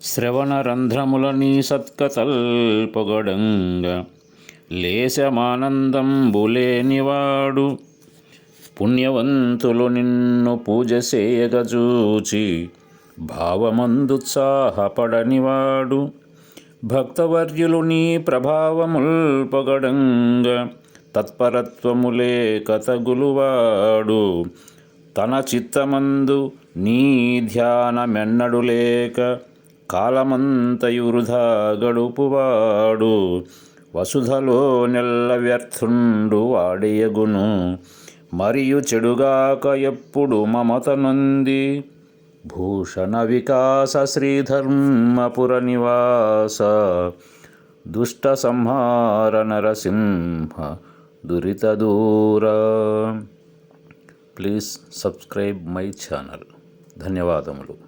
శ్రవణరంధ్రములని సత్కతల్పొగడంగ లేశమానందంబులేనివాడు పుణ్యవంతులు నిన్ను పూజ చేయగజూచి భావమందుత్సాహపడనివాడు భక్తవర్యులు నీ ప్రభావముల్ పొగడంగ తత్పరత్వములే కథగులువాడు తన చిత్తమందు నీ ధ్యానమెన్నడు లేక కాలమంతయు వృధా గడుపువాడు వసుధలో నెల్ల వ్యర్థుండు వాడియగును. మరియు చెడుగాక ఎప్పుడు మమత నొంది భూషణ వికాస శ్రీధర్మపుర నివాస దుష్ట సంహార నరసింహ దురిత దూర. Please subscribe my channel. ధన్యవాదములు.